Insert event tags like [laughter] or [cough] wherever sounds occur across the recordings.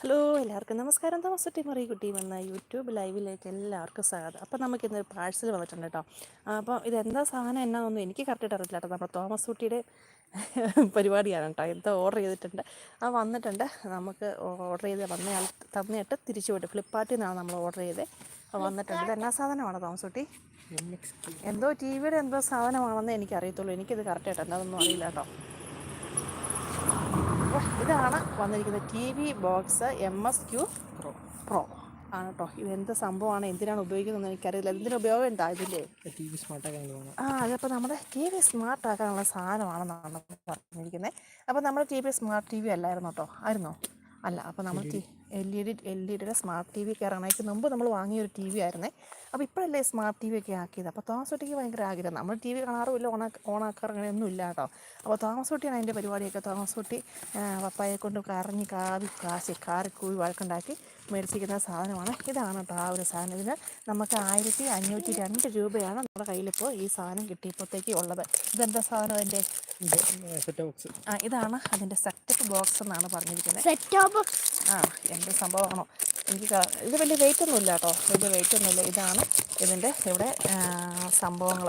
Hello എല്ലാവർക്കും നമസ്കാരം. Thomas മറി കുട്ടി വന്ന യൂട്യൂബ് ലൈവിലേക്ക് എല്ലാവർക്കും സ്വാഗതം. അപ്പോൾ നമുക്ക് ഇന്നൊരു പാഴ്സൽ വന്നിട്ടുണ്ട് കേട്ടോ. അപ്പോൾ ഇതെന്താ സാധനം എന്നാണെന്നൊന്നും എനിക്ക് കറക്റ്റായിട്ട് അറിയില്ല കേട്ടോ. നമ്മുടെ തോമസ് കുട്ടിയുടെ പരിപാടിയാണ് കേട്ടോ. എന്തോ ഓർഡർ ചെയ്തിട്ടുണ്ട്. ആ വന്നിട്ടുണ്ട്. നമുക്ക് ഓർഡർ ചെയ്ത് വന്നയാൾ തന്നിട്ട് തിരിച്ചു വിട്ടു ഫ്ലിപ്പ്കാർട്ടിൽ നിന്നാണ് നമ്മൾ ഓർഡർ ചെയ്തത് അപ്പോൾ വന്നിട്ടുണ്ട്. ഇത് എന്നാ സാധനമാണ് തോമസ് കുട്ടി? എന്തോ ടി വിയുടെ എന്തോ സാധനമാണെന്ന് എനിക്കറിയത്തുള്ളൂ. എനിക്കിത് കറക്റ്റായിട്ട് എന്താണെന്നൊന്നും അറിയില്ല കേട്ടോ. അപ്പോൾ ഇതാണ് വന്നിരിക്കുന്നത് T V box M S Q pro pro ആണ് കേട്ടോ ഇത് എന്ത് സംഭവമാണ്? എന്തിനാണ് ഉപയോഗിക്കുന്നതെന്ന് എനിക്കറിയില്ല. എന്തിനു ഉപയോഗം എന്താ ഇതിന്റെ ടി വി സ്മാർട്ടാക്കാൻ ആക്കാൻ ആ അതപ്പോൾ നമ്മുടെ ടി വി സ്മാർട്ട് ആക്കാനുള്ള സാധനമാണെന്നാണ് പറഞ്ഞിരിക്കുന്നത്. അപ്പോൾ നമ്മുടെ T V smart T V അല്ലായിരുന്നു കേട്ടോ ആയിരുന്നോ? അല്ല. അപ്പോൾ നമ്മൾ T L E D L E ഡിയുടെ സ്മാർട്ട് ടി വി ഇറങ്ങണയ്ക്ക് മുമ്പ് നമ്മൾ വാങ്ങിയ ഒരു ടി വി ആയിരുന്നേ. അപ്പോൾ ഇപ്പോഴല്ലേ സ്മാർട്ട് ടി വി ഒക്കെ ആക്കിയത്? അപ്പോൾ തോമസ് കുട്ടിക്ക് ഭയങ്കര ആഗ്രഹം. നമ്മൾ ടി വി കാണാറുമില്ല ഓണാ ഓണാക്കാറ് അങ്ങനെയൊന്നും ഇല്ല കേട്ടോ. അപ്പോൾ തോമസ് കുട്ടിയാണ് അതിന്റെ പരിപാടിയൊക്കെ. തോമസ് കുട്ടി ആ, പപ്പായെ കൊണ്ട് കറങ്ങി കാവി കാശി കാറി കൂവി വഴക്കുണ്ടാക്കി മേടിച്ചിരിക്കുന്ന സാധനമാണ്. ഇതാണ് കേട്ടോ ആ ഒരു സാധനം. ഇതിന് നമുക്ക് ആയിരത്തി അഞ്ഞൂറ്റി രണ്ട് രൂപയാണ് നമ്മുടെ കയ്യിലിപ്പോൾ ഈ സാധനം കിട്ടിയപ്പോഴത്തേക്ക് ഉള്ളത്. ഇതെന്താ സാധനം അതിന്റെ ഇത് സെറ്റ് ബോക്സ് ആ ഇതാണ് അതിന്റെ സെറ്റപ്പ് ബോക്സ് എന്നാണ് പറഞ്ഞിരിക്കുന്നത്. സെറ്റോപ്പ് ആ എന്ത് സംഭവമാണോ? എനിക്ക് ഇത് വലിയ വെയിറ്റ് ഒന്നും ഇല്ല കേട്ടോ വലിയ വെയിറ്റ് ഒന്നുമില്ല ഇതാണ് ഇതിന്റെ ഇവിടെ സംഭവങ്ങൾ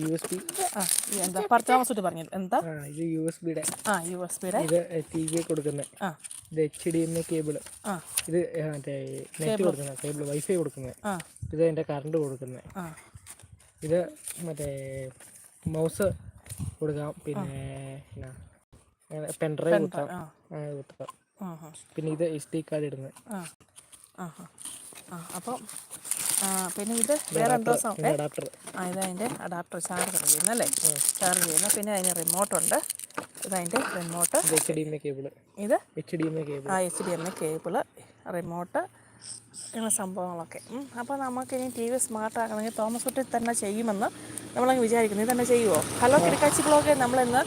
യു എസ് ബി ആ എന്താ പർച്ചാമസിട്ട് പറഞ്ഞു എന്താ? ഇത് യു എസ് ബിയുടെ ആ യു എസ് ബിയുടെ ഇത് ടി വി കൊടുക്കുന്നത് ആ. ഇത് H D M I cable ആ. ഇത് മറ്റേ നെറ്റ് കൊടുക്കുന്നത് കേബിൾ വൈഫൈ കൊടുക്കുന്നത് ആ. ഇത് എന്റെ കറണ്ട് കൊടുക്കുന്നത് ആ. ഇത് മറ്റേ മൗസ് കൊടുക്കാം. പിന്നെ പെൻഡ്രൈവ് കുത്താം. ആ, കുത്താം. പിന്നെ ഇത് എസ് ഡി കാർഡ് ഇടുന്നത് ആ ആ അപ്പം പിന്നെ ഇത് വേറെ എന്തോ അഡാപ്റ്റർ ആ ഇതതിന്റെ അഡാപ്റ്റർ ചാർജ് ചെയ്യുന്നല്ലേ ചാർജ് ചെയ്യുന്ന പിന്നെ അതിന് റിമോട്ടുണ്ട് ഇതതിന്റെ റിമോട്ട് ഇത് H D M I cable ഇത്? H D M I cable ആ H D M I cable remote ഇങ്ങനെ സംഭവങ്ങളൊക്കെ. അപ്പോൾ നമുക്ക് ഇനി ടി വി സ്മാർട്ട് ആക്കണമെങ്കിൽ തോമസ് കുട്ടി തന്നെ ചെയ്യുമെന്ന് നമ്മളങ്ങ് വിചാരിക്കുന്നു. ഇത് തന്നെ ചെയ്യുമോ ഹലോ കിടക്കാച്ചി ബ്ലോഗ്. നമ്മളിന്ന്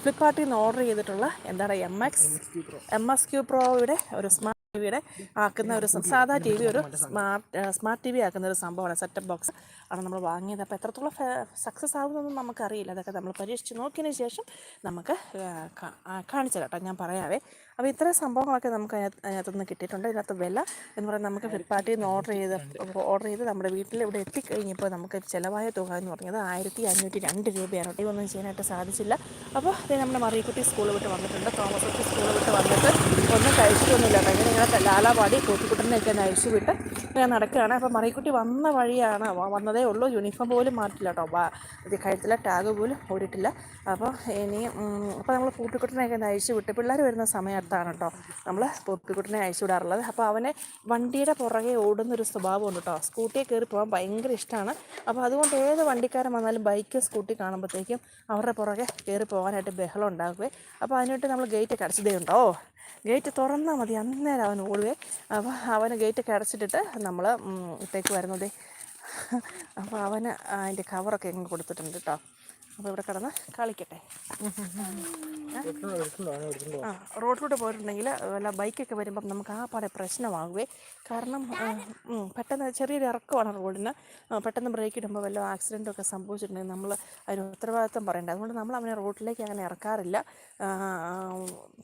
ഫ്ലിപ്കാർട്ടിൽ നിന്ന് ഓർഡർ ചെയ്തിട്ടുള്ള എന്താണ് M X M S Q പ്രോയുടെ ഒരു സ്മാർട്ട് ടി വിയുടെ ആക്കുന്ന ഒരു സാധാ ടി വി ഒരു സ്മാർട്ട് സ്മാർട്ട് ടി വി ആക്കുന്ന ഒരു സംഭവമാണ് സെറ്റപ്പ് ബോക്സ്. ആണ് നമ്മൾ വാങ്ങിയത്. അപ്പോൾ എത്രത്തോളം സക്സസ് ആകുമെന്നൊന്നും നമുക്കറിയില്ല. അതൊക്കെ നമ്മൾ പരീക്ഷിച്ച് നോക്കിയതിന് ശേഷം നമുക്ക് കാണിച്ചു കേട്ടോ. ഞാൻ പറയാവേ. അപ്പോൾ ഇത്രയും സംഭവങ്ങളൊക്കെ നമുക്ക് അതിനകത്ത് അതിനകത്തുനിന്ന് കിട്ടിയിട്ടുണ്ട്. ഇതിനകത്ത് വില എന്ന് പറയുന്നത് നമുക്ക് ഫ്ലിപ്കാർട്ടിൽ നിന്ന് ഓർഡർ ചെയ്ത് ഓർഡർ ചെയ്ത് നമ്മുടെ വീട്ടിൽ ഇവിടെ എത്തിക്കഴിഞ്ഞപ്പോൾ നമുക്ക് ചിലവായ തുക എന്ന് പറഞ്ഞത് ആയിരത്തി അഞ്ഞൂറ്റി രണ്ട് രൂപയാണ്. ഇതൊന്നും ചെയ്യാനായിട്ട് സാധിച്ചില്ല. അപ്പോൾ നമ്മുടെ മറിയക്കുട്ടി സ്കൂളിൽ വിട്ട് വന്നിട്ടുണ്ട്. തോമസ് സ്കൂൾ വിട്ട് വന്നിട്ട് ഒന്നും കഴിച്ചിട്ടൊന്നുമില്ല. ഭയങ്കര ഇങ്ങനെ ലാലാപാടി കൂട്ടിക്കുട്ടനെയൊക്കെ അഴിച്ചു വിട്ട് ഇങ്ങനെ നടക്കുകയാണ്. അപ്പോൾ മറിക്കുട്ടി വന്ന വഴിയാണ്. വന്നതേ ഉള്ളൂ. യൂണിഫോം പോലും മാറ്റില്ല കേട്ടോ. ഇത് കഴുത്തിലെ ടാഗ് പോലും ഓടിയിട്ടില്ല അപ്പോൾ ഇനി അപ്പോൾ നമ്മൾ പൂട്ടിക്കുട്ടനെയൊക്കെ ഒന്ന് അഴിച്ചു വിട്ട്. പിള്ളേർ വരുന്ന സമയത്താണ് കേട്ടോ നമ്മൾ പൂട്ടിക്കുട്ടനെ അഴിച്ചു വിടാറുള്ളത്. അപ്പോൾ അവനെ വണ്ടിയുടെ പുറകെ ഓടുന്നൊരു സ്വഭാവമുണ്ട് കേട്ടോ. സ്കൂട്ടിയെ കയറി പോകാൻ ഭയങ്കര ഇഷ്ടമാണ്. അപ്പോൾ അതുകൊണ്ട് ഏത് വണ്ടിക്കാരൻ വന്നാലും ബൈക്ക് സ്കൂട്ടി കാണുമ്പോഴത്തേക്കും അവരുടെ പുറകെ കയറി പോകാനായിട്ട് ബഹളം ഉണ്ടാകുകയെ അപ്പോൾ അതിനായിട്ട് നമ്മൾ ഗേറ്റ് അടച്ചതേ ഉണ്ടോ? ഗേറ്റ് തുറന്നാൽ മതി. അന്നേരം അവൻ ഓടുവേ. അപ്പോൾ അവന് ഗേറ്റ് അടച്ചിട്ടിട്ട് നമ്മൾ ഇട്ടേക്ക് വരുന്നതേ. അപ്പോൾ അവന് അതിന്റെ കവറൊക്കെ എങ്ങനെ കൊടുത്തിട്ടുണ്ട് കേട്ടോ അപ്പോൾ ഇവിടെ കിടന്ന് കളിക്കട്ടെ. ആ റോഡിലൂടെ പോയിട്ടുണ്ടെങ്കിൽ വല്ല ബൈക്കൊക്കെ വരുമ്പം നമുക്ക് ആ പാടെ പ്രശ്നമാകുവേ. കാരണം പെട്ടെന്ന് ചെറിയൊരു ഇറക്കമാണ് റോഡിന്. പെട്ടെന്ന് ബ്രേക്ക് ഇടുമ്പോൾ വല്ല ആക്സിഡന്റൊക്കെ സംഭവിച്ചിട്ടുണ്ടെങ്കിൽ നമ്മൾ അതിന് ഉത്തരവാദിത്വം പറയണ്ട. അതുകൊണ്ട് നമ്മൾ അവനെ റോഡിലേക്ക് അങ്ങനെ ഇറക്കാറില്ല.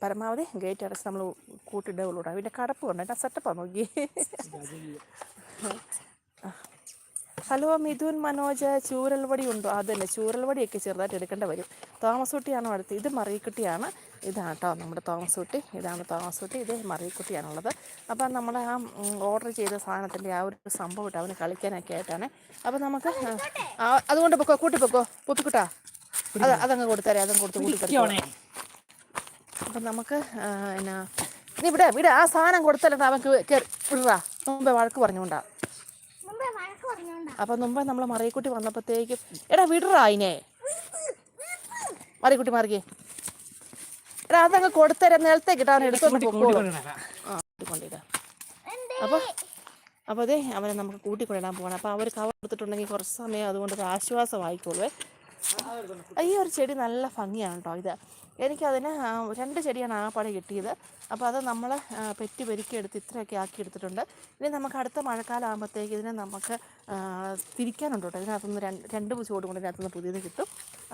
പരമാവധി ഗേറ്റ് അടച്ച് നമ്മൾ കൂട്ടിയിടുകയുള്ളൂ അതിന്റെ കടപ്പ് കൊണ്ട്? അതിന്റെ സെറ്റപ്പാണ് നോക്കി [laughs] ഹലോ മിഥുൻ മനോജ് ചൂരൽവടി ഉണ്ടോ? അതന്നെ ചൂരൽവടിയൊക്കെ ചെറുതായിട്ട് എടുക്കേണ്ടി വരും. തോമസ് കുട്ടിയാണോ അടുത്ത്? ഇത് മറിയക്കുട്ടിയാണ്. ഇതാണ് കേട്ടോ നമ്മുടെ തോമസൂട്ടി. ഇതാണ് തോമസൂട്ടി. ഇത് മറിയക്കുട്ടിയാണുള്ളത്. അപ്പം നമ്മൾ ആ ഓർഡർ ചെയ്ത സാധനത്തിന്റെ ആ ഒരു സംഭവം ഇട്ട് അവന് കളിക്കാനൊക്കെ ആയിട്ടാണ്. അപ്പം നമുക്ക് അതുകൊണ്ട് പൊക്കോ കൂട്ടി പൊക്കോ പുപ്പിക്കുട്ടാ അത് അതങ്ങ് കൊടുത്തരാം അതങ്ങ് കൊടുത്ത് കൂട്ടി അപ്പം നമുക്ക് എന്നാ നീ ഇവിടെ ഇവിടെ ആ സാധനം കൊടുത്തല്ലോ അവൻ കയറി വിടാ മുമ്പേ വഴക്ക് പറഞ്ഞുകൊണ്ടാ. മുമ്പേ വഴക്ക് പറഞ്ഞോണ്ടാ അപ്പം മുമ്പ് നമ്മൾ മറിയക്കുട്ടി വന്നപ്പോഴത്തേക്കും എടാ വിടറാ അതിനെ മറിയക്കുട്ടി മാറിക്കേ. എടാ അതങ്ങ് കൊടുത്തരാം. നിലത്തേക്ക് കിട്ടാൻ എടുത്തോണ്ട് അപ്പൊ ആ കൊണ്ടിടാം അപ്പോൾ അപ്പോൾ അതെ അവനെ നമുക്ക് കൂട്ടിക്കൊണ്ടിടാൻ പോകണം അപ്പോൾ അവർ കവർ കൊടുത്തിട്ടുണ്ടെങ്കിൽ കുറച്ച് സമയം അതുകൊണ്ട് ഒരു ആശ്വാസമായിക്കോളുവേ. ഈ ഒരു ചെടി നല്ല ഭംഗിയാണ് കേട്ടോ ഇത്. എനിക്കതിന് രണ്ട് ചെടിയാണ് ആകപ്പാടെ പടം കിട്ടിയത്. അപ്പോൾ അത് നമ്മൾ പെറ്റി പെരുക്കിയെടുത്ത് ഇത്രയൊക്കെ ആക്കി എടുത്തിട്ടുണ്ട് ഇനി നമുക്ക് അടുത്ത മഴക്കാലം ആകുമ്പോഴത്തേക്ക് ഇതിനെ നമുക്ക് തിരിക്കാനുണ്ട് കേട്ടോ. ഇതിനകത്തുനിന്ന് രണ്ട് രണ്ട് ചുവട് കൊണ്ട് ഇതിനകത്തുനിന്ന് പുതിയത് കിട്ടും.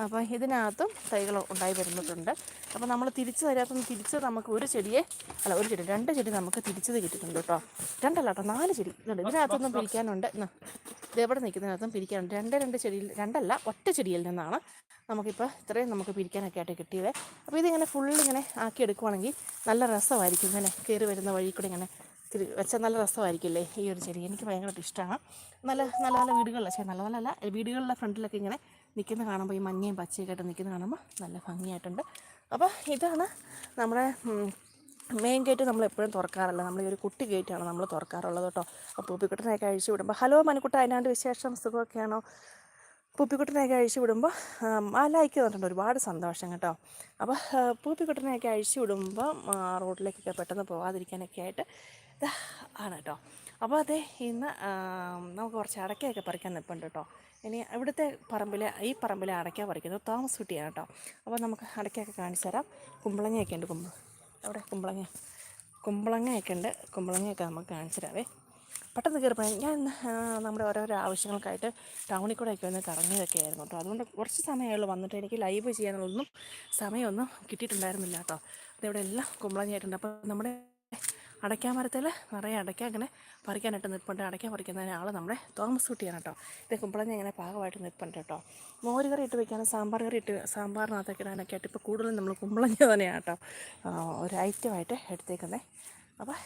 അപ്പോൾ ഇതിനകത്തും തൈകൾ ഉണ്ടായി വരുന്നിട്ടുണ്ട് അപ്പോൾ നമ്മൾ തിരിച്ച് തരാത്തുനിന്ന് തിരിച്ച് നമുക്ക് ഒരു ചെടിയെ അല്ല ഒരു ചെടി രണ്ട് ചെടി നമുക്ക് തിരിച്ചത് കിട്ടിയിട്ടുണ്ട് കേട്ടോ. രണ്ടല്ല കേട്ടോ നാല് ചെടി. ഇതുണ്ട്. ഇതിനകത്തൊന്നും പിരിക്കാനുണ്ട്. ഇതെവിടെ നിൽക്കുന്നതിനകത്തും പിരിക്കാനുണ്ട്. രണ്ട് രണ്ട് ചെടിയിൽ രണ്ടല്ല ഒറ്റ ചെടിയിൽ നിന്നാണ്. നമുക്കിപ്പോൾ ഇത്രയും നമുക്ക് പിരിക്കാനൊക്കെ ആയിട്ട് കിട്ടിയത്. അപ്പോൾ ഇതിങ്ങനെ ഫുൾ ഇങ്ങനെ ആക്കി എടുക്കുവാണെങ്കിൽ നല്ല രസമായിരിക്കും ഇങ്ങനെ കയറി വരുന്ന വഴി കൂടെ ഇങ്ങനെ വെച്ചാൽ നല്ല രസമായിരിക്കില്ലേ? ഈ ഒരു ചെടി എനിക്ക് ഭയങ്കരമായിട്ട് ഇഷ്ടമാണ് നല്ല നല്ല നല്ല വീടുകളിൽ പക്ഷേ നല്ല നല്ല വീടുകളിലെ ഫ്രണ്ടിലൊക്കെ ഇങ്ങനെ നിൽക്കുന്ന കാണുമ്പോൾ ഈ മഞ്ഞയും പച്ചയൊക്കെ ആയിട്ട് നിൽക്കുന്ന കാണുമ്പോൾ നല്ല ഭംഗിയായിട്ടുണ്ട്. അപ്പോൾ ഇതാണ് നമ്മുടെ മെയിൻ ഗേറ്റ് നമ്മൾ എപ്പോഴും തുറക്കാറില്ല? നമ്മൾ ഈ ഒരു കുട്ടി ഗേറ്റാണ് നമ്മൾ തുറക്കാറുള്ളത് കേട്ടോ. അപ്പോൾ പൂപ്പിക്കുട്ടനെയൊക്കെ അഴിച്ചു വിടുമ്പോൾ ഹലോ മനുക്കുട്ട അതിനാണ്ട് വിശേഷം? സുഖമൊക്കെയാണോ? പൂപ്പിക്കുട്ടനെയൊക്കെ അഴിച്ചു വിടുമ്പോൾ ആ ലൈക്ക് തന്നിട്ടുണ്ട് ഒരുപാട് സന്തോഷം കേട്ടോ. അപ്പോൾ പൂപ്പിക്കുട്ടനെയൊക്കെ അഴിച്ചു വിടുമ്പോൾ റോഡിലേക്കൊക്കെ പെട്ടെന്ന് പോകാതിരിക്കാനൊക്കെ ആയിട്ട് ഇത് ആണ് കേട്ടോ. അപ്പോൾ അതെ ഇന്ന് നമുക്ക് കുറച്ച് അടയ്ക്കയൊക്കെ പറിക്കാൻ നിൽപ്പുണ്ട് കേട്ടോ. ഇനി ഇവിടുത്തെ പറമ്പിൽ ഈ പറമ്പിൽ അടയ്ക്ക പറിക്കുന്നത് തോമസ് കുട്ടിയാണ് കേട്ടോ. അപ്പോൾ നമുക്ക് അടയ്ക്കയൊക്കെ കാണിച്ചു തരാം. കുമ്പളങ്ങയൊക്കെ ഉണ്ട്. കുമ്പ അവിടെ കുമ്പളങ്ങ കുമ്പളങ്ങയൊക്കെ ഉണ്ട്. കുമ്പളങ്ങയൊക്കെ നമുക്ക് കാണിച്ചു തരാവേ. പെട്ടെന്ന് കയറിപ്പോയി ഞാൻ നമ്മുടെ ഓരോരോ ആവശ്യങ്ങൾക്കായിട്ട് ടൗണിൽ കൂടെയൊക്കെ ഒന്ന് കറങ്ങിയതൊക്കെ ആയിരുന്നു കേട്ടോ. അതുകൊണ്ട് കുറച്ച് സമയമുള്ളൂ വന്നിട്ട് എനിക്ക് ലൈവ് ചെയ്യാനുള്ളൊന്നും സമയമൊന്നും കിട്ടിയിട്ടുണ്ടായിരുന്നില്ല കേട്ടോ. അതിവിടെ എല്ലാം കുമ്പളഞ്ഞായിട്ടുണ്ട് അപ്പോൾ നമ്മുടെ അടയ്ക്കാൻ മരത്തിൽ നിറയെ അടയ്ക്ക അങ്ങനെ പറിക്കാനായിട്ട് നിൽപ്പുണ്ട്. അടയ്ക്ക പറിക്കുന്നതിന് ആൾ നമ്മുടെ തോമസ് കുട്ടിയാണ് കേട്ടോ. ഇത് കുമ്പളഞ്ഞ ഇങ്ങനെ പാകമായിട്ട് നിൽപ്പുണ്ട് കേട്ടോ. മോര് കറി ഇട്ട് വെക്കാനും സാമ്പാർ കറി ഇട്ട് സാമ്പാറിനകത്തൊക്കെ ഇടാനൊക്കെ ആയിട്ട് ഇപ്പോൾ കൂടുതലും നമ്മൾ കുമ്പളഞ്ഞ തന്നെയാണ് കേട്ടോ ഒരു ഐറ്റമായിട്ട് എടുത്തേക്കുന്നത് അപ്പോൾ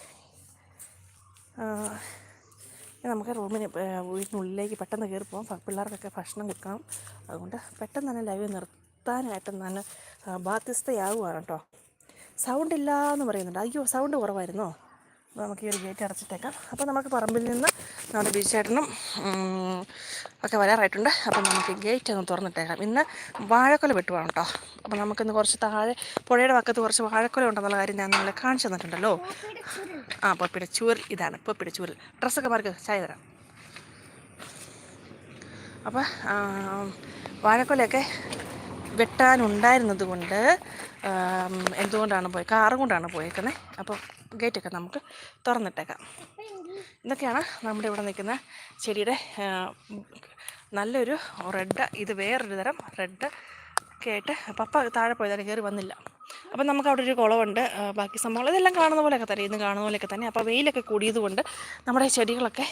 നമുക്ക് റൂമിന് വീടിനുള്ളിലേക്ക് പെട്ടെന്ന് കയറി പോകാം. പിള്ളേർക്കൊക്കെ ഭക്ഷണം കൊടുക്കണം അതുകൊണ്ട് പെട്ടെന്ന് തന്നെ ലൈവ് നിർത്താനായിട്ട് ഞാൻ ബാധ്യസ്ഥയാകുവാണ് കേട്ടോ. സൗണ്ട് ഇല്ല എന്ന് പറയുന്നുണ്ട്. അയ്യോ സൗണ്ട് കുറവായിരുന്നോ? അപ്പോൾ നമുക്ക് ഈ ഒരു ഗേറ്റ് അടച്ചിട്ടേക്കാം. അപ്പോൾ നമുക്ക് പറമ്പിൽ നിന്ന് നമ്മുടെ ബീച്ചേട്ടനും ചേട്ടനും ഒക്കെ വരാറായിട്ടുണ്ട്. അപ്പോൾ നമുക്ക് ഗേറ്റ് ഒന്ന് തുറന്നിട്ടേക്കാം. ഇന്ന് വാഴക്കൊല വെട്ടുവാണ് കേട്ടോ. അപ്പോൾ നമുക്കിന്ന് കുറച്ച് താഴെ പുഴയുടെ പക്കത്ത് കുറച്ച് വാഴക്കൊല ഉണ്ടെന്നുള്ള കാര്യം ഞാൻ നിങ്ങളെ കാണിച്ചു തന്നിട്ടുണ്ടല്ലോ. ആ പൊപ്പിയുടെ ചൂരൽ. ഇതാണ് പൊപ്പിയുടെ ചൂരൽ. ഡ്രസ്സൊക്കെ മാർക്ക് ചായ തരാം. അപ്പോൾ വാഴക്കൊലയൊക്കെ വെട്ടാനുണ്ടായിരുന്നത് കൊണ്ട് എന്തുകൊണ്ടാണ് പോയി? കാറും കൊണ്ടാണ് പോയേക്കുന്നത് അപ്പോൾ ഗേറ്റൊക്കെ നമുക്ക് തുറന്നിട്ടേക്കാം. ഇതൊക്കെയാണ് നമ്മുടെ ഇവിടെ നിൽക്കുന്ന ചെടിയുടെ നല്ലൊരു റെഡ് ഇത് വേറൊരു തരം റെഡ് ഒക്കെ ആയിട്ട് പപ്പ താഴെ പോയതാണ് കയറി വന്നില്ല. അപ്പം നമുക്ക് അവിടെ ഒരു കുളമുണ്ട് ബാക്കി സംഭവങ്ങൾ ഇതെല്ലാം കാണുന്ന പോലെയൊക്കെ തന്നെ ഇന്ന് കാണുന്ന പോലെയൊക്കെ തന്നെ. അപ്പോൾ വെയിലൊക്കെ കൂടിയത് കൊണ്ട് നമ്മുടെ ചെടികളൊക്കെ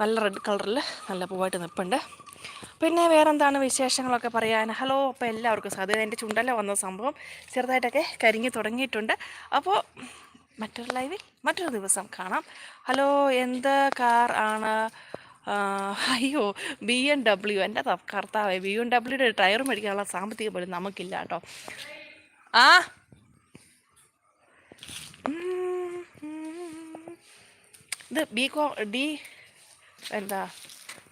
നല്ല റെഡ് കളറിൽ നല്ല പൂവായിട്ട് നിൽപ്പുണ്ട് പിന്നെ വേറെ എന്താണ് വിശേഷങ്ങളൊക്കെ പറയാൻ? ഹലോ അപ്പോൾ എല്ലാവർക്കും സാധ്യത എന്റെ ചുണ്ടല്ല വന്ന സംഭവം. ചെറുതായിട്ടൊക്കെ കരിഞ്ഞു തുടങ്ങിയിട്ടുണ്ട്. അപ്പോൾ മറ്റൊരു ലൈവിൽ മറ്റൊരു ദിവസം കാണാം. ഹലോ എന്ത് കാർ ആണ്? അയ്യോ ബി എം ഡബ്ല്യു എന്റെ കർത്താവേ ബി എം ഡബ്ല്യുടെ ടയർ മേടിക്കാനുള്ള സാമ്പത്തികം പോലും നമുക്കില്ല കേട്ടോ. ആ. ഇത് ബി കോ ഡി എന്താ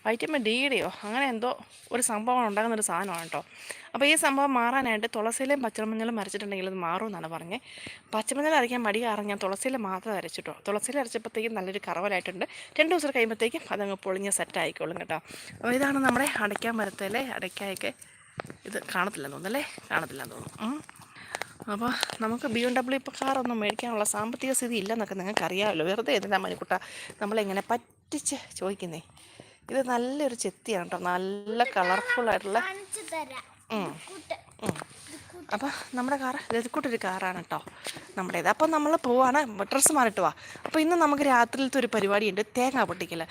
വൈറ്റമിൻ ഡിയുടെയോ അങ്ങനെ എന്തോ ഒരു സംഭവം ഉണ്ടാകുന്ന ഒരു സാധനമാണ് കേട്ടോ. അപ്പോൾ ഈ സംഭവം മാറാനായിട്ട് തുളസിയിലും പച്ചമഞ്ഞളും അരച്ചിട്ടുണ്ടെങ്കിൽ അത് മാറും എന്നാണ് പറഞ്ഞത് പച്ചമഞ്ഞൾ അരയ്ക്കാൻ മടി കാരണം ഞാൻ തുളസിയിൽ മാത്രം അരച്ചിട്ടോ. തുളസിയിൽ അരച്ചപ്പോഴത്തേക്കും നല്ലൊരു കറവലായിട്ടുണ്ട്. രണ്ട് ദിവസം കഴിയുമ്പോഴത്തേക്കും അതങ്ങ് പൊളിഞ്ഞ് സെറ്റ് ആയിക്കോളും കേട്ടോ. അപ്പോൾ ഇതാണ് നമ്മുടെ അടയ്ക്കാൻ മരത്തിലെ അടയ്ക്കായൊക്കെ ഇത് കാണത്തില്ലെന്ന് തോന്നുന്നല്ലേ കാണത്തില്ലെന്ന് തോന്നുന്നു. അപ്പോൾ നമുക്ക് ബി എം ഡബ്ല്യു ഇപ്പോൾ കാറൊന്നും മേടിക്കാനുള്ള സാമ്പത്തിക സ്ഥിതി ഇല്ലെന്നൊക്കെ നിങ്ങൾക്ക് അറിയാമല്ലോ വെറുതെ എന്തിനാ മണിക്കുട്ട നമ്മളിങ്ങനെ പറ്റിച്ച് ചോദിക്കുന്നേ? ഇത് നല്ലൊരു ചെത്തിയാണ് കേട്ടോ നല്ല തരാം. കൂട്ട്. അപ്പോൾ നമ്മുടെ കാറ് രതിക്കൂട്ടൊരു കാറാണ് കേട്ടോ നമ്മുടേത്. അപ്പോൾ നമ്മൾ പോവാണ്. ഡ്രസ്സ് മാറിയിട്ട് വാ. അപ്പോൾ ഇന്ന് നമുക്ക് രാത്രിയിലത്തെ ഒരു പരിപാടിയുണ്ട്. തേങ്ങ പൊട്ടിക്കൽ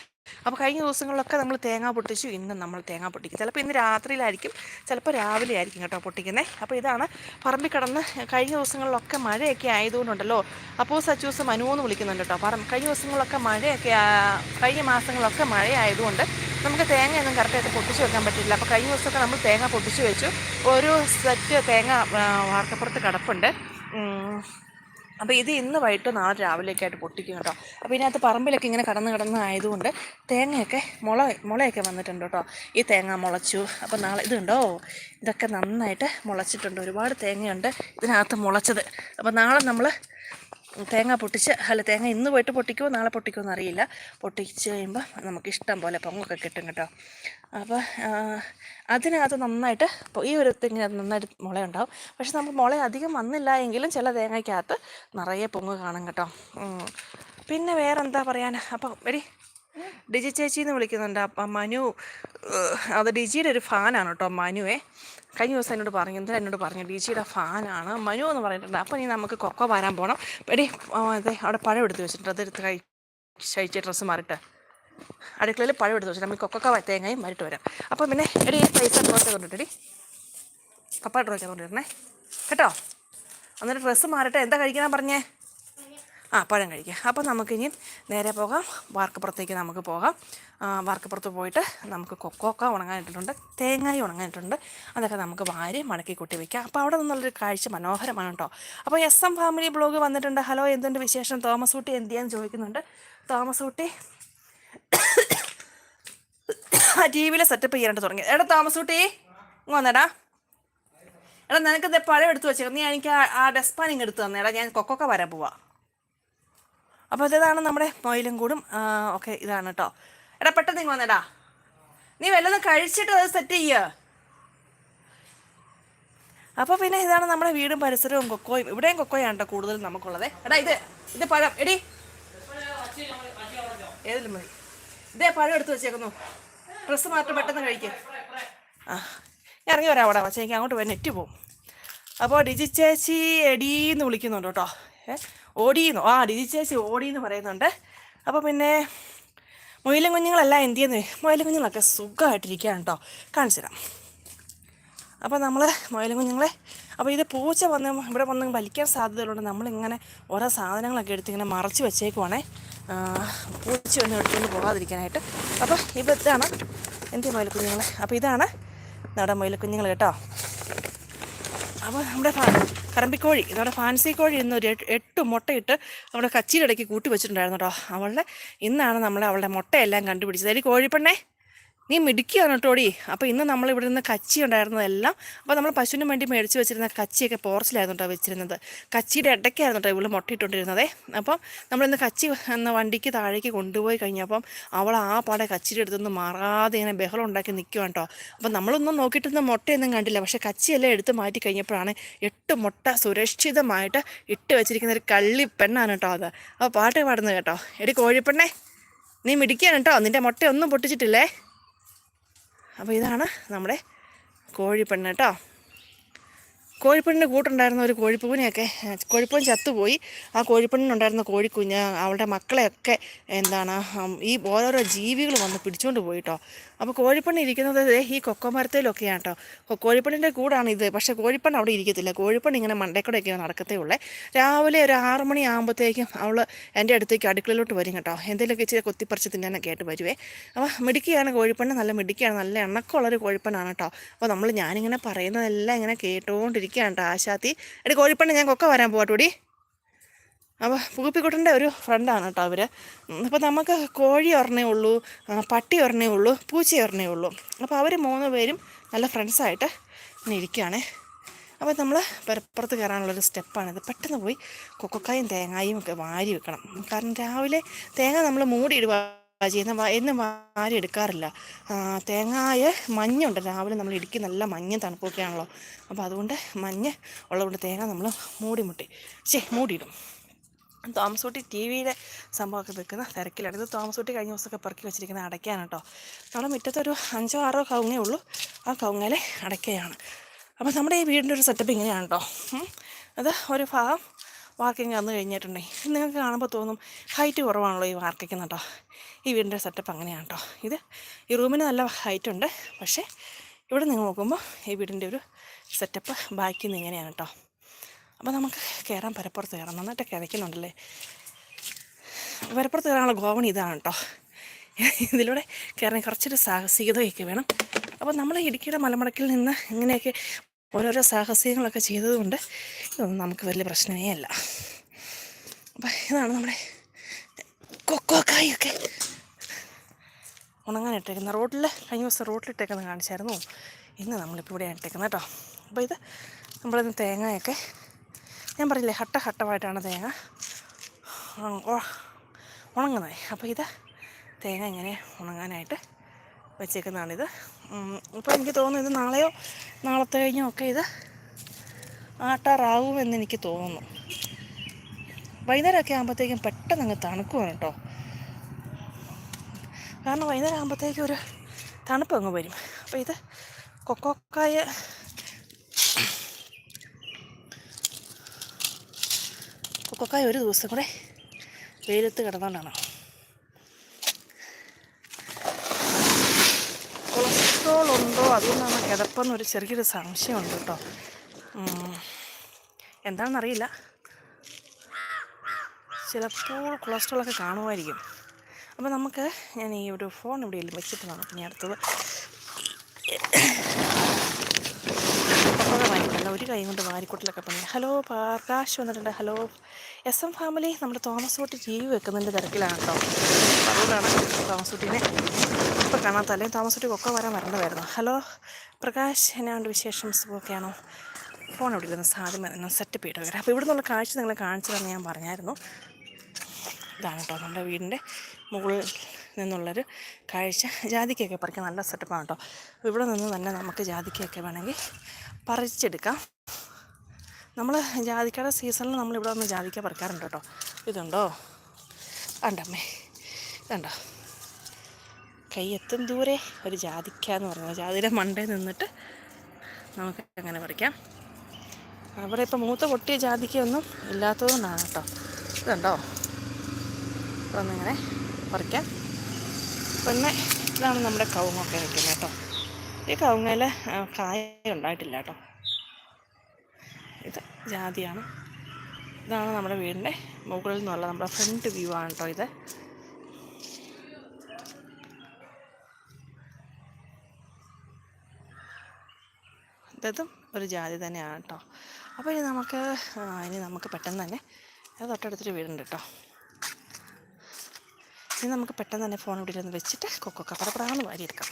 അപ്പോൾ കഴിഞ്ഞ ദിവസങ്ങളിലൊക്കെ നമ്മൾ തേങ്ങ പൊട്ടിച്ചു. ഇന്ന് നമ്മൾ തേങ്ങ പൊട്ടിക്കും. ചിലപ്പോൾ ഇന്ന് രാത്രിയിലായിരിക്കും. ചിലപ്പോൾ രാവിലെ ആയിരിക്കും കേട്ടോ പൊട്ടിക്കുന്നത് അപ്പോൾ ഇതാണ് പറമ്പിൽ കിടന്ന് കഴിഞ്ഞ ദിവസങ്ങളിലൊക്കെ മഴയൊക്കെ ആയതുകൊണ്ടുണ്ടല്ലോ. അപ്പോൾ സച്ചൂസ് മനുവെന്ന് വിളിക്കുന്നുണ്ട് കേട്ടോ പറ കഴിഞ്ഞ ദിവസങ്ങളിലൊക്കെ മഴയൊക്കെ കഴിഞ്ഞ മാസങ്ങളിലൊക്കെ മഴയായതുകൊണ്ട് നമുക്ക് തേങ്ങയൊന്നും കറക്റ്റായിട്ട് പൊട്ടിച്ച് വെക്കാൻ പറ്റില്ല. അപ്പോൾ കഴിഞ്ഞ ദിവസമൊക്കെ നമ്മൾ തേങ്ങ പൊട്ടിച്ച് വെച്ചു. ഒരു സെറ്റ് തേങ്ങ വാർക്കപ്പുറത്ത് കിടപ്പുണ്ട്. അപ്പോൾ ഇത് ഇന്ന് വൈകിട്ട് നാളെ രാവിലെയൊക്കെ ആയിട്ട് പൊട്ടിക്കും കേട്ടോ. അപ്പോൾ ഇതിനകത്ത് പറമ്പിലൊക്കെ ഇങ്ങനെ കടന്ന് കടന്ന് ആയതുകൊണ്ട് തേങ്ങയൊക്കെ മുള മുളയൊക്കെ വന്നിട്ടുണ്ട് കേട്ടോ. ഈ തേങ്ങ മുളച്ചു. അപ്പോൾ നാളെ ഇതുണ്ടോ? ഇതൊക്കെ നന്നായിട്ട് മുളച്ചിട്ടുണ്ട്. ഒരുപാട് തേങ്ങയുണ്ട് ഇതിനകത്ത് മുളച്ചത്. അപ്പോൾ നാളെ നമ്മൾ തേങ്ങ പൊട്ടിച്ച് അല്ല തേങ്ങ ഇന്ന് പോയിട്ട് പൊട്ടിക്കുമോ നാളെ പൊട്ടിക്കുമോ എന്നറിയില്ല. പൊട്ടിച്ച് കഴിയുമ്പോൾ നമുക്ക് ഇഷ്ടം പോലെ പൊങ്ങൊക്കെ കിട്ടും കേട്ടോ. അപ്പോൾ അതിനകത്ത് നന്നായിട്ട് ഈ ഒരു തെങ്ങിനകത്ത് നന്നായിട്ട് മുളയുണ്ടാവും പക്ഷെ നമുക്ക് മുള അധികം വന്നില്ല എങ്കിലും ചില തേങ്ങയ്ക്കകത്ത് നിറയെ പൊങ്ങ് കാണും കേട്ടോ. പിന്നെ വേറെന്താ പറയാൻ അപ്പോൾ വരി ഡിജി ചേച്ചി എന്ന് വിളിക്കുന്നുണ്ട്. അപ്പം മനു അത് ഡിജിയുടെ ഒരു ഫാനാണ് കേട്ടോ മനുവേ. കഴിഞ്ഞ ദിവസം എന്നോട് പറഞ്ഞു എന്താ എന്നോട് പറഞ്ഞു? ഡിജിയുടെ ഫാനാണ് മനു എന്ന് പറഞ്ഞിട്ടുണ്ട്. അപ്പം ഇനി നമുക്ക് കൊക്കോ വരാൻ പോകണം എടി അതെ അവിടെ പഴം എടുത്ത് വെച്ചിട്ടുണ്ട്. അതെടുത്ത് കഴി കഴിച്ച ഡ്രസ്സ് മാറിയിട്ട് അടുക്കളയിൽ പഴം എടുത്ത് വെച്ചിട്ട് നമുക്ക് കൊക്കൊക്കെ തേങ്ങയും മരിട്ട് വരാം. അപ്പം പിന്നെ എടി പൈസ ഡ്രോസ് കൊണ്ടിട്ടെടി പപ്പ ഡ്രോസ് കൊണ്ടിടണേ കേട്ടോ? എന്നിട്ട് ഡ്രസ്സ് മാറിയിട്ട് എന്താ കഴിക്കാൻ പറഞ്ഞേ? ആ പഴം കഴിക്കുക അപ്പോൾ നമുക്കിനി നേരെ പോകാം. വാർക്കപ്പുറത്തേക്ക് നമുക്ക് പോകാം. വാർക്കപ്പുറത്ത് പോയിട്ട് നമുക്ക് കൊക്കോക്ക ഉണങ്ങാനിട്ടിട്ടുണ്ട് തേങ്ങായി ഉണങ്ങാനിട്ടുണ്ട്. അതൊക്കെ നമുക്ക് വാരി മടക്കി കൂട്ടി വയ്ക്കാം അപ്പോൾ അവിടെ നിന്നുള്ളൊരു കാഴ്ച മനോഹരമാണ് കേട്ടോ. അപ്പോൾ എസ് എം ഫാമിലി ബ്ലോഗ് വന്നിട്ടുണ്ട്. ഹലോ എന്തുണ്ട് വിശേഷം? തോമസ് ഊട്ടി ചെയ്യാൻ ചോദിക്കുന്നുണ്ട്. തോമസ് ഊട്ടി ടി വിയിലെ സെറ്റപ്പ് ചെയ്യാനായിട്ട് തുടങ്ങി. എടാ തോമസ് ഊട്ടി വന്നേടാ. എടാ നിനക്ക് പഴം എടുത്ത് വെച്ചേക്കാം. നീ എനിക്ക് ആ- ഡെസ്പാനിങ് എടുത്ത് തന്നേടാ. ഞാൻ കൊക്കൊക്കെ വരാൻ പോവാ. അപ്പോൾ ഇതാണ് നമ്മുടെ മൊയിലും കൂടും. ഓക്കെ ഇതാണ് കേട്ടോ എടാ പെട്ടെന്ന് നിങ്ങൾ വന്നെടാ. നീ വല്ലതും കഴിച്ചിട്ട് അത് സെറ്റ് ചെയ്യുക അപ്പോൾ പിന്നെ ഇതാണ് നമ്മുടെ വീടും പരിസരവും കൊക്കോയും. ഇവിടെയും കൊക്കോയാണ് കേട്ടോ കൂടുതലും നമുക്കുള്ളത്. എടാ ഇത് ഇത് പഴം. എടി. ഏതിലും മതി. ഇതേ പഴം എടുത്ത് വെച്ചേക്കുന്നു. ഡ്രസ്സ് മാറ്റം പെട്ടെന്ന് കഴിക്കും. ആ ഇറങ്ങി വരാം അവിടെ. പക്ഷേ എനിക്ക് അങ്ങോട്ട് പോയി നെറ്റ് പോവും. അപ്പോൾ ഡിജി ചേച്ചി എടീന്ന് വിളിക്കുന്നുണ്ട് കേട്ടോ ഓടിയെന്നോ? ആ ഡിജി ചേച്ചി ഓടിയെന്ന് പറയുന്നുണ്ട്. അപ്പോൾ പിന്നെ മൊയിലും കുഞ്ഞുങ്ങളല്ല എന്ത് ചെയ്യുന്നു? മൊയിലും കുഞ്ഞുങ്ങളൊക്കെ സുഖമായിട്ടിരിക്കുകയാണ് കേട്ടോ. കാണിച്ചു തരാം. അപ്പോൾ നമ്മൾ മൊയിലും കുഞ്ഞുങ്ങളെ അപ്പോൾ ഇത് പൂച്ച വന്ന് ഇവിടെ വന്ന് വലിക്കാൻ സാധ്യതയുള്ളതുകൊണ്ട് നമ്മളിങ്ങനെ ഓരോ സാധനങ്ങളൊക്കെ എടുത്ത് ഇങ്ങനെ മറച്ച് വെച്ചേക്കുവാണേ. പൂച്ച ഒന്നും എടുത്തുകൊണ്ട് പോകാതിരിക്കാനായിട്ട്. അപ്പോൾ ഇപ്പോൾ ഇതാണ് എന്റെ മൊയിലക്കുഞ്ഞുങ്ങൾ അപ്പോൾ ഇതാണ് നമ്മുടെ മൊയിലക്കുഞ്ഞുങ്ങൾ കേട്ടോ. അപ്പോൾ നമ്മുടെ കറമ്പിക്കോഴി നമ്മുടെ ഫാൻസി കോഴി ഇന്ന് ഒരു എട്ട് മുട്ടയിട്ട് നമ്മുടെ കച്ചിയുടെ ഇടയ്ക്ക് കൂട്ടി വെച്ചിട്ടുണ്ടായിരുന്നു കേട്ടോ. അവളുടെ ഇന്നാണ് നമ്മൾ അവളുടെ മുട്ടയെല്ലാം കണ്ടുപിടിച്ചത്. അതിൽ കോഴിപ്പെണ്ണേ നീ മിടുക്കിയാണ് കേട്ടോടി. അപ്പോൾ ഇന്ന് നമ്മൾ ഇവിടെ നിന്ന് കച്ചി ഉണ്ടായിരുന്നതെല്ലാം അപ്പോൾ നമ്മൾ പശുവിന് വേണ്ടി മേടിച്ച് വെച്ചിരുന്ന കച്ചിയൊക്കെ പോർച്ചിലായിരുന്നു കേട്ടോ വെച്ചിരുന്നത്. കച്ചിയുടെ ഇടയ്ക്കായിരുന്നു കേട്ടോ ഇവൾ മുട്ടയിട്ടുകൊണ്ടിരുന്നത് അപ്പം നമ്മളിന്ന് കച്ചി എന്ന വണ്ടിക്ക് താഴേക്ക് കൊണ്ടുപോയി കഴിഞ്ഞപ്പം അവൾ ആ പാടെ കച്ചിയുടെ അടുത്തുനിന്ന് മാറാതെ ഇങ്ങനെ ബഹളം ഉണ്ടാക്കി നിൽക്കുവാണ് കേട്ടോ. അപ്പം നമ്മളൊന്നും നോക്കിയിട്ടൊന്നും മുട്ടയൊന്നും കണ്ടില്ല. പക്ഷേ കച്ചിയെല്ലാം എടുത്ത് മാറ്റി കഴിഞ്ഞപ്പോഴാണ് എട്ട് മുട്ട സുരക്ഷിതമായിട്ട് ഇട്ട് വെച്ചിരിക്കുന്ന ഒരു കള്ളി പെണ്ണാണ് കേട്ടോ അത്. അപ്പോൾ പാട്ട് പാടുന്നത് കേട്ടോ. എടി കോഴിപ്പെണ്ണേ നീ മിടിക്കുകയാണ് കേട്ടോ. നിന്റെ മുട്ടയൊന്നും പൊട്ടിച്ചിട്ടില്ലേ? അപ്പോൾ ഇതാണ് നമ്മുടെ കോഴിപ്പെണ്ണ് കേട്ടോ. കോഴിപ്പെണ്ണിന് കൂട്ടുണ്ടായിരുന്ന ഒരു കോഴിപ്പൂവിനെയൊക്കെ കോഴിപ്പൂൻ ചത്തുപോയി. ആ കോഴിപ്പെണ്ണിനുണ്ടായിരുന്ന കോഴിക്കുഞ്ഞ് അവളുടെ മക്കളെയൊക്കെ എന്താണ് ഈ ഓരോരോ ജീവികൾ വന്ന് പിടിച്ചുകൊണ്ട് പോയി കേട്ടോ. അപ്പോൾ കോഴിപ്പണ്ണി ഇരിക്കുന്നത് ഈ കൊക്കോമരത്തിലൊക്കെയാണ് കേട്ടോ കോഴിപ്പണ്ണിന്റെ കൂടാണ് ഇത്. പക്ഷേ കോഴിപ്പണ്ണ് അവിടെ ഇരിക്കത്തില്ല. കോഴിപ്പെണ്ണ് ഇങ്ങനെ മണ്ടേക്കൂടെയൊക്കെ നടക്കത്തേ ഉള്ളേ. രാവിലെ ഒരു ആറ് മണി ആകുമ്പോഴത്തേക്കും അവൾ എന്റെ അടുത്തേക്ക് അടുക്കളയിലോട്ട് വരും കേട്ടോ. എന്തെങ്കിലുമൊക്കെ ഇച്ചിരി കൊത്തിപ്പറിച്ച് തിന്നാനൊക്കെ ആയിട്ട് വരുവേ. അപ്പോൾ മിടുക്കിയാണ് കോഴിപ്പണ്ണ് നല്ല മിടുക്കിയാണ്. നല്ല എണ്ണക്കമുള്ളൊരു കോഴിപ്പണ്ണാണ് കേട്ടോ. അപ്പോൾ നമ്മൾ ഞാനിങ്ങനെ പറയുന്നതെല്ലാം ഇങ്ങനെ കേട്ടുകൊണ്ടിരിക്കുകയാണ് കേട്ടോ ആശാത്തി. എടി കോഴിപ്പണ്ണ് ഞാൻ കൊക്ക വരാൻ പോകട്ടൂടി അപ്പോൾ പൂപ്പിക്കുട്ടന്റെ ഒരു ഫ്രണ്ടാണ് കേട്ടോ അവർ അപ്പോൾ നമുക്ക് കോഴി ഒരെണ്ണേ ഉള്ളൂ പട്ടി ഒരെണ്ണേ ഉള്ളൂ പൂച്ച ഒരെണ്ണേ ഉള്ളൂ. അപ്പോൾ അവർ മൂന്ന് പേരും നല്ല ഫ്രണ്ട്സായിട്ട് ഇരിക്കുകയാണ് അപ്പോൾ നമ്മൾ പുറത്ത് കയറാനുള്ളൊരു സ്റ്റെപ്പാണിത് പെട്ടെന്ന് പോയി കൊക്കക്കായും തേങ്ങായും ഒക്കെ വാരി വെക്കണം. കാരണം രാവിലെ തേങ്ങ നമ്മൾ മൂടിയിടുക ചെയ്യുന്ന എന്നും വാരി എടുക്കാറില്ല. തേങ്ങായ മഞ്ഞുണ്ട്. രാവിലെ നമ്മൾ ഇടുക്കി നല്ല മഞ്ഞ് തണുപ്പൊക്കെയാണല്ലോ അപ്പോൾ അതുകൊണ്ട് മഞ്ഞ് ഉള്ളതുകൊണ്ട് തേങ്ങ നമ്മൾ മൂടി മുട്ടി. ശേ മൂടിയിടും. തോമസൂട്ടി ടി വിയുടെ സംഭവമൊക്കെ വെക്കുന്ന തിരക്കിലാണ്. ഇത് തോമസൂട്ടി കഴിഞ്ഞ ദിവസമൊക്കെ പെറുക്കി വെച്ചിരിക്കുന്നത് അടയ്ക്കാണ് കേട്ടോ നമ്മുടെ മുറ്റത്തൊരു അഞ്ചോ ആറോ കവുങ്ങേ ഉള്ളൂ. ആ കവുങ്ങയിലെ അടയ്ക്കയാണ്. അപ്പോൾ നമ്മുടെ ഈ വീടിന്റെ ഒരു സെറ്റപ്പ് ഇങ്ങനെയാണ് കേട്ടോ. അത് ഒരു ഭാഗം വാർക്കിങ് വന്നു കഴിഞ്ഞിട്ടുണ്ടെങ്കിൽ നിങ്ങൾക്ക് കാണുമ്പോൾ തോന്നും ഹൈറ്റ് കുറവാണല്ലോ ഈ വാർക്കിങ് കേട്ടോ ഈ വീടിന്റെ സെറ്റപ്പ് അങ്ങനെയാണ് കേട്ടോ ഇത് ഈ റൂമിന് നല്ല ഹൈറ്റ് ഉണ്ട്. പക്ഷേ ഇവിടെ നിങ്ങൾ നോക്കുമ്പോൾ ഈ വീടിന്റെ ഒരു സെറ്റപ്പ് ബാക്കിൽ നിന്ന് ഇങ്ങനെയാണ് കേട്ടോ അപ്പോൾ നമുക്ക് കയറാൻ പരപ്പുറത്ത് കയറാം നന്നായിട്ട് കിതയ്ക്കുന്നുണ്ടല്ലേ പരപ്പുറത്ത് കയറാനുള്ള ഗോവണി ഇതാണ് കേട്ടോ ഇതിലൂടെ കയറാൻ കുറച്ചൊരു സാഹസികതയൊക്കെ വേണം. അപ്പോൾ നമ്മൾ ഇടുക്കിയുടെ മലമുടക്കിൽ നിന്ന് ഇങ്ങനെയൊക്കെ ഓരോരോ സാഹസികങ്ങളൊക്കെ ചെയ്തതുകൊണ്ട് ഇതൊന്നും നമുക്ക് വലിയ പ്രശ്നമേ അല്ല. അപ്പം ഇതാണ് നമ്മുടെ കൊക്കോക്കായൊക്കെ ഉണങ്ങാനിട്ടേക്കുന്ന റോട്ടിൽ കഴിഞ്ഞ ദിവസം റോട്ടിലിട്ടേക്കുന്നത് കാണിച്ചായിരുന്നു. ഇന്ന് നമ്മളിപ്പോൾ ഇവിടെയാണ് ഇട്ടേക്കുന്നത് കേട്ടോ അപ്പോൾ ഇത് നമ്മളിന്ന് തേങ്ങയൊക്കെ ഞാൻ പറഞ്ഞില്ലേ ഹട്ട ഹട്ടമായിട്ടാണ് തേങ്ങ. ഉണ- ഉണങ്ങുന്നത്. അപ്പോൾ ഇത് തേങ്ങ ഇങ്ങനെ ഉണങ്ങാനായിട്ട് വെച്ചേക്കുന്നതാണിത്. ഇപ്പോൾ എനിക്ക് തോന്നുന്നു ഇത് നാളെയോ നാളത്തെ കഴിഞ്ഞോ ഒക്കെ ഇത് ആട്ടാറാകുമെന്ന് എനിക്ക് തോന്നുന്നു. വൈകുന്നേരമൊക്കെ ആകുമ്പോഴത്തേക്കും പെട്ടെന്ന് അങ്ങ് തണുക്കുവാണ് കേട്ടോ. കാരണം വൈകുന്നേരം ആകുമ്പോഴത്തേക്കും ഒരു തണുപ്പ് അങ്ങ് വരും. അപ്പോൾ ഇത് കൊക്കോക്കായ കൊക്കോക്കായ ഒരു ദിവസം കൂടെ വെയിലത്ത് കിടന്നുകൊണ്ടാണ് കൊളസ്ട്രോൾ ഉണ്ടോ? അതുകൊണ്ടാണ് കിടപ്പെന്നൊരു ചെറിയൊരു സംശയമുണ്ട് കേട്ടോ. എന്താണെന്നറിയില്ല. ചിലപ്പോൾ കൊളസ്ട്രോളൊക്കെ കാണുമായിരിക്കും. അപ്പോൾ നമുക്ക് ഞാൻ ഈ ഒരു ഫോൺ എവിടെയെങ്കിലും വെച്ചിട്ട് വേണം. ഇനി അടുത്തത് ഒരു കൈ കൊണ്ട് വാരിക്കൂട്ടിലൊക്കെ പണി ഹലോ പ്രകാശ് വന്നിട്ടുണ്ട്. ഹലോ. എസ് എം ഫാമിലി നമ്മുടെ തോമസ് കുട്ടി ടി വി വെക്കുന്നതിന്റെ തിരക്കിലാണ് കേട്ടോ. അതുകൊണ്ടാണ് തോമസ് കുട്ടീനെ ഇപ്പോൾ കാണാത്ത അല്ലെങ്കിൽ തോമസ് കുട്ടി ഒക്കെ വരാൻ വരേണ്ടതായിരുന്നു. ഹലോ പ്രകാശ് എന്നാണ്ട് വിശേഷം? സുഖമൊക്കെയാണോ? ഫോൺ എവിടെ ഇരുന്ന് സാധ്യം സെറ്റപ്പ് ചെയ്ത് വരാം അപ്പോൾ ഇവിടെ നിന്നുള്ള കാഴ്ച നിങ്ങളെ കാണിച്ചതെന്ന് ഞാൻ പറഞ്ഞായിരുന്നു. ഇതാണ് കേട്ടോ നമ്മുടെ വീടിന്റെ മുകളിൽ നിന്നുള്ളൊരു കാഴ്ച. ജാതിക്കയൊക്കെ പറിക്കാൻ നല്ല സെറ്റപ്പാണ് കേട്ടോ. ഇവിടെ നിന്ന് തന്നെ നമുക്ക് ജാതിക്കയൊക്കെ വേണമെങ്കിൽ പറിച്ചെടുക്കാം. നമ്മൾ ജാതിക്കയുടെ സീസണിൽ നമ്മളിവിടെ വന്ന് ജാതിക്ക പറിക്കാറുണ്ട് കേട്ടോ. ഇതുണ്ടോ? ഉണ്ടമ്മേ ഇതുണ്ടോ കൈ എത്തും ദൂരെ ഒരു ജാതിക്ക എന്ന് പറയുന്നത് ജാതിയുടെ മണ്ടയിൽ നിന്നിട്ട് നമുക്ക് അങ്ങനെ പറിക്കാം. അവിടെ ഇപ്പോൾ മൂത്ത പൊട്ടിയ ജാതിക്കയൊന്നും ഇല്ലാത്തതുകൊണ്ടാണ് കേട്ടോ. ഇതുണ്ടോ? ഒന്നിങ്ങനെ പറിക്കാം. പിന്നെ ഇതാണ് നമ്മുടെ കവുങ്ങൊക്കെ വയ്ക്കുന്നത് കേട്ടോ. ഈ കവുങ്ങയിൽ കായ ഉണ്ടായിട്ടില്ല കേട്ടോ. ഇത് ജാതിയാണ്. ഇതാണ് നമ്മുടെ വീടിന്റെ മുകളിൽ നിന്നുള്ള നമ്മുടെ ഫ്രണ്ട് വ്യൂ ആണ് കേട്ടോ ഇത്. ഇതും ഒരു ജാതി തന്നെയാണ് കേട്ടോ. അപ്പോൾ ഇനി നമുക്ക് ഇനി നമുക്ക് പെട്ടെന്ന് തന്നെ അത് തൊട്ടടുത്തൊരു വീടുണ്ട് കേട്ടോ. ഇനി നമുക്ക് പെട്ടെന്ന് തന്നെ ഫോൺ ഇവിടെ ഇരുന്ന് വെച്ചിട്ട് കൊക്കൊക്കെ പടപടാന്ന് വാരിയെടുക്കാം.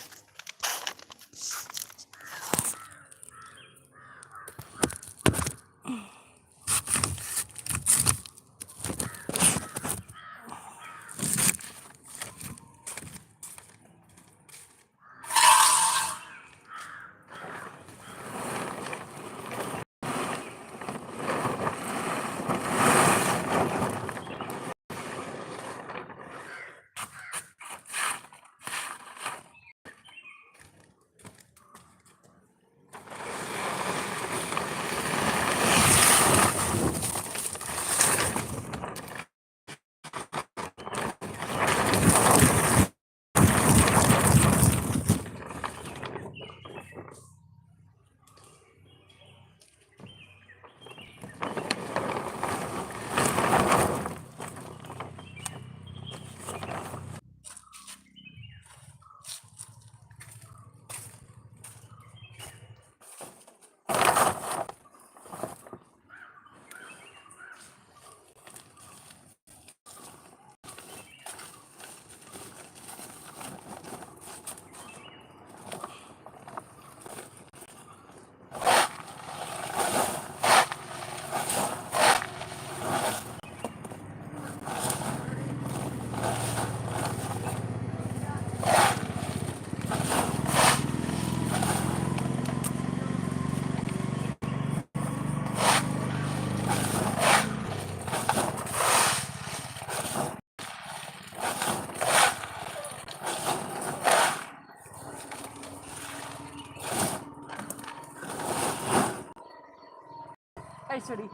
കഴിച്ചോടി.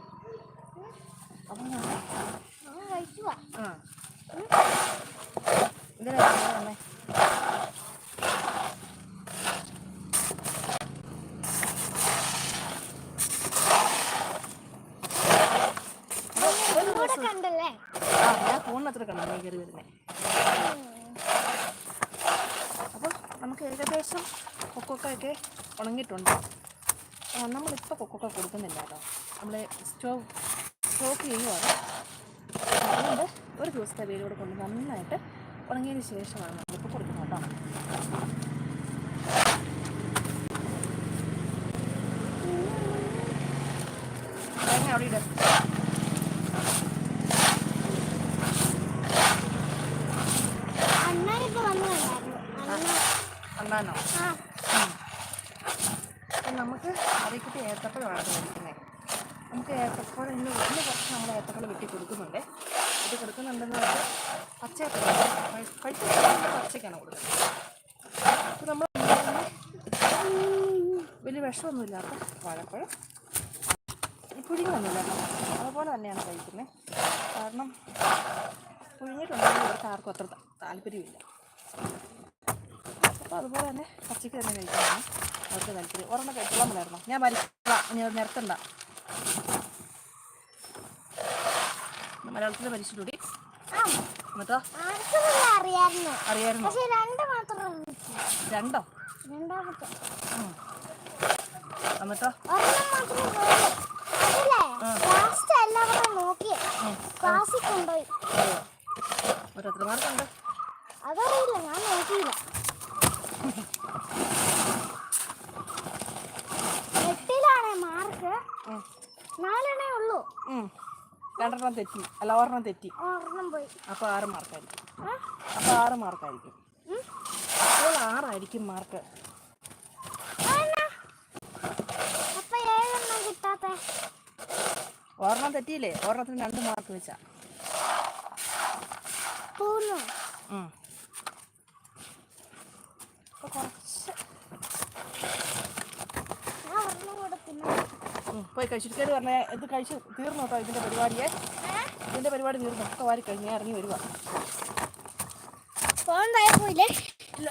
കണ്ടല്ലേ? ആ ഞാൻ കയറി അപ്പോൾ നമുക്ക് ഏകദേശം കൊക്കൊക്കെ ഉണങ്ങിയിട്ടുണ്ട്. നമ്മളിപ്പോ നമ്മളിപ്പോൾ കൊക്കൊക്കെ കൊടുക്കുന്നില്ല കേട്ടോ. നമ്മൾ സ്റ്റോവ് സ്റ്റോക്ക് ചെയ്യുവാണ് അതുകൊണ്ട് ഒരു ദിവസത്തെ വെയിൽ കൂടെ കൊണ്ട് നന്നായിട്ട് ഉണങ്ങിയതിന് ശേഷമാണ് നമ്മളിപ്പോൾ കൊടുക്കുന്നത് കേട്ടോ. തേങ്ങ അവിടെ ഇടും. അണ്ണാനോ അപ്പം നമുക്ക് അറിയിക്കട്ടെ ഏത്തപ്പഴമാണ് മേടിക്കുന്നത് നമുക്ക് ഏത്തപ്പഴം ഇന്ന് ഒന്ന് കുറച്ച് നമ്മൾ ഏത്തപ്പഴം വെട്ടി കൊടുക്കുന്നുണ്ട്. ഇത് കൊടുക്കുന്നുണ്ടെന്ന് പറഞ്ഞാൽ പച്ച പഴുത്ത പച്ചക്കാണ് കൊടുക്കുന്നത്. അപ്പോൾ നമ്മൾ വലിയ വിഷമൊന്നുമില്ലാത്ത വാഴപ്പഴം പുഴുങ്ങൊന്നുമില്ല അതുപോലെ തന്നെയാണ് കഴിക്കുന്നത്. കാരണം പുഴുങ്ങിയിട്ടുണ്ടെങ്കിൽ ഇവർക്ക് ആർക്കും അത്ര താല്പര്യമില്ല. അപ്പോൾ അതുപോലെ തന്നെ പച്ചയ്ക്ക് തന്നെ കഴിക്കാനാണ് അവർക്ക് താല്പര്യം. ഒരെണ്ണം കഴിച്ചോളാൻ ഞാൻ ഇനി അത് നിരത്തണ്ട മലയാളത്തിൽ ആ. എന്നിട്ടോ? അറിയായിരുന്നു രണ്ട്. എന്നിട്ടോ? എത്ര മാർക്കുണ്ട് അതറിയില്ല. ഞാൻ നോക്കിയില്ല. [laughs] നാലെണ്ണേ ഉള്ളൂ. രണ്ടെണ്ണം തെറ്റി. അല്ല ഒരെണ്ണം തെറ്റി. ഒരെണ്ണം പോയി. അപ്പോൾ ആറ് മാർക്കായിരിക്കും? അപ്പോൾ ആറ് മാർക്കായിരിക്കും. അപ്പോൾ ആറായിരിക്കും മാർക്ക്. ഒരെണ്ണം തെറ്റിയില്ലേ? ഒരെണ്ണത്തിന് രണ്ട് മാർക്ക് വെച്ചാ പോന്നു ഉം. അപ്പോൾ കുറച്ച് ഞാൻ ഒരെണ്ണം കൂടെ തിന്നു പോയി കഴിച്ചിട്ട് കയറി ഇത് കഴിച്ച് തീർന്നു കേട്ടോ ഇതിന്റെ പരിപാടിയെ? ഇതിന്റെ പരിപാടി തീർന്നു? ഒക്കെ വാരി കഴിഞ്ഞ് ഇറങ്ങി വരുവാ. പോയില്ലേ ഇല്ല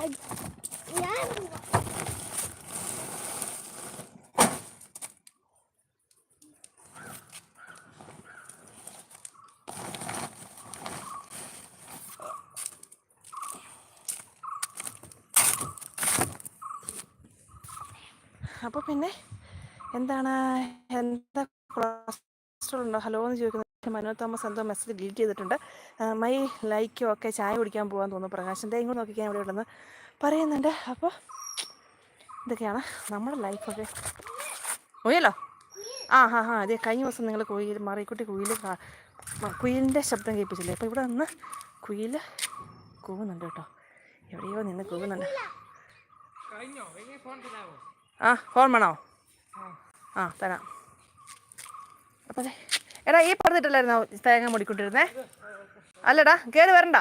അയ്, ഞാൻ അപ്പോൾ പിന്നെ എന്താണ്? എന്താ കൊളസ്ട്രോൾ ഉണ്ടോ? ഹലോ എന്ന് ചോദിക്കുന്നത് മനോ തോമസ് എന്തോ മെസ്സേജ് ഡിലീറ്റ് ചെയ്തിട്ടുണ്ട്. മൈ ലൈക്കോ ഒക്കെ ചായ കുടിക്കാൻ പോകാൻ തോന്നുന്നു പ്രകാശന്റെ ഇങ്ങോട്ട് നോക്കിക്കാൻ ഇവിടെ ഉണ്ടെന്ന് പറയുന്നുണ്ട്. അപ്പോൾ ഇതൊക്കെയാണ് നമ്മുടെ ലൈഫൊക്കെ പോയല്ലോ? ആ ഹാ ഹാ. അതെ കഴിഞ്ഞ ദിവസം നിങ്ങൾ കുയിൽ മറിക്കുട്ടി കുയിൽ കുയിലിന്റെ ശബ്ദം കേൾപ്പിച്ചില്ലേ? അപ്പോൾ ഇവിടെ നിന്ന് കുയിൽ കൂവുന്നുണ്ട് കേട്ടോ. എവിടെയോ നിന്ന് കൂവുന്നുണ്ട്. ആ ഫോൺ വേണോ? ആ തരാം. അപ്പം എടാ ഈ പറഞ്ഞിട്ടില്ലായിരുന്നോ തേങ്ങ മുടിക്കൊണ്ടിരുന്നേ? അല്ലടാ കയറി വരണ്ട.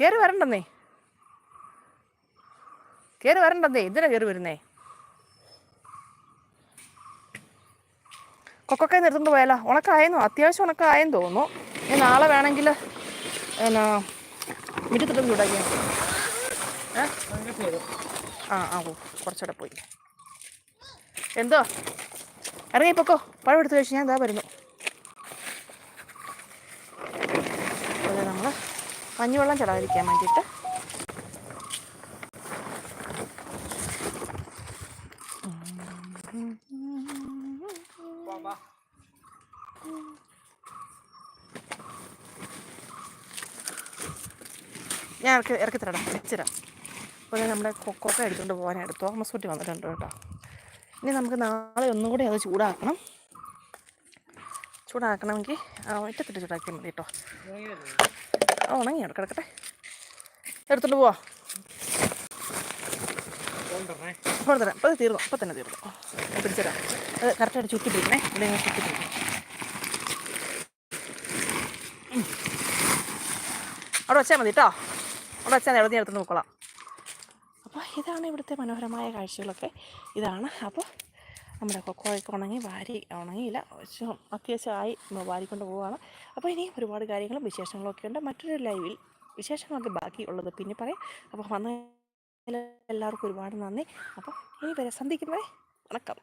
കയറി വരണ്ടെന്നേ. കയറി വരണ്ടെന്നേ ഇതിനാ കയറി വരുന്നേ? കൊക്കൊക്കെ നിർത്തുകൊണ്ട് പോയാലോ? ഉണക്കായെന്നോ? അത്യാവശ്യം ഉണക്കായെന്ന് തോന്നുന്നു. ഞാൻ നാളെ വേണമെങ്കിൽ എന്നാ മുറ്റത്തിട്ടൊന്ന് ചൂടാക്കിയാൽ ഏ? ആ ആ ഓ കുറച്ചുകൂടെ പോയി. എന്തോ? ഇറങ്ങിപ്പോക്കോ പഴം എടുത്ത് കഴിച്ച് ഞാൻ ഇതാ വരുന്നു. അതുപോലെ നമ്മൾ മഞ്ഞുവെള്ളം ചെലവഴിക്കാൻ വേണ്ടിയിട്ട് ഞാൻ ഇറക്കി ഇറക്കി തരാം. വെച്ചുതരാം അതുപോലെ നമ്മുടെ കൊക്കൊക്കെ എടുത്തുകൊണ്ട് പോകാനായിട്ട് തോമസ് കുട്ടി വന്നിട്ടുണ്ട് കേട്ടോ. ഇനി നമുക്ക് നാളെ ഒന്നും കൂടി അത് ചൂടാക്കണം. ചൂടാക്കണമെങ്കിൽ ഒറ്റത്തിട്ട് ചൂടാക്കിയാൽ മതി കേട്ടോ. ഉണങ്ങി അവിടെ കിടക്കട്ടെ. എടുത്തോണ്ട് പോവാ. ഫോൺ തരാം അപ്പോൾ അത് തീർന്നു? അപ്പോൾ തന്നെ തീർന്നു? പിടിച്ചതരാം അത് കറക്റ്റായിട്ട് ചുറ്റി പിടിക്കണേ ഇവിടെ ഉം. അവിടെ വെച്ചാൽ മതി കേട്ടോ. അവിടെ വെച്ചാൽ എവിടെ നിന്ന് എടുത്ത് നോക്കോളാം ഇതാണ് ഇവിടുത്തെ മനോഹരമായ കാഴ്ചകളൊക്കെ. ഇതാണ്. അപ്പോൾ നമ്മുടെ കൊക്കോയൊക്കെ ഉണങ്ങി വാരി ഉണങ്ങിയില്ല. അത്യാവശ്യമായി വാരിക്കൊണ്ട് പോവുകയാണ് അപ്പോൾ ഇനിയും ഒരുപാട് കാര്യങ്ങളും വിശേഷങ്ങളും ഒക്കെ ഉണ്ട്. മറ്റൊരു ലൈവിൽ വിശേഷങ്ങളൊക്കെ ബാക്കി ഉള്ളത് പിന്നെ പറയാം. അപ്പോൾ വന്ന എല്ലാവർക്കും ഒരുപാട് നന്ദി. അപ്പോൾ ഇനി വരെ സന്ധിക്കുന്നേ വണക്കം.